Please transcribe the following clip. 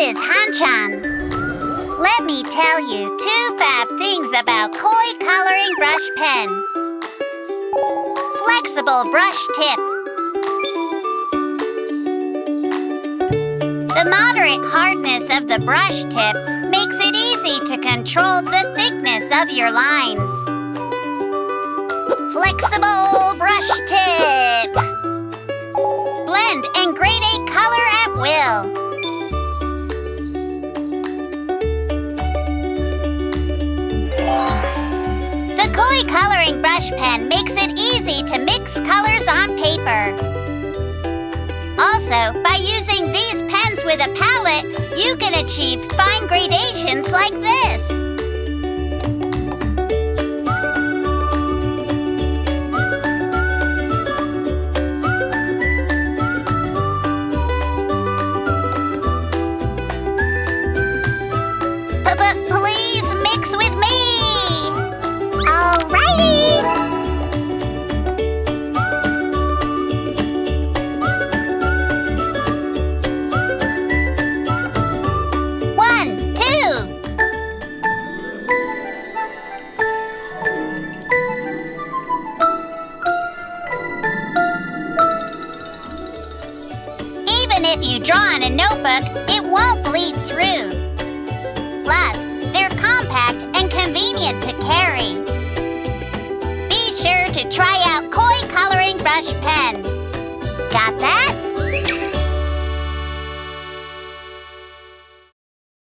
Chan. Let me tell you two fab things about Koi Coloring Brush Pen. Flexible brush tip. The moderate hardness of the brush tip makes it easy to control the thickness of your lines. Flexible The Koi coloring brush pen makes it easy to mix colors on paper. Also, by using these pens with a palette, you can achieve fine gradations like this. If you draw on a notebook, it won't bleed through. Plus, they're compact and convenient to carry. Be sure to try out Koi Coloring Brush Pen. Got that?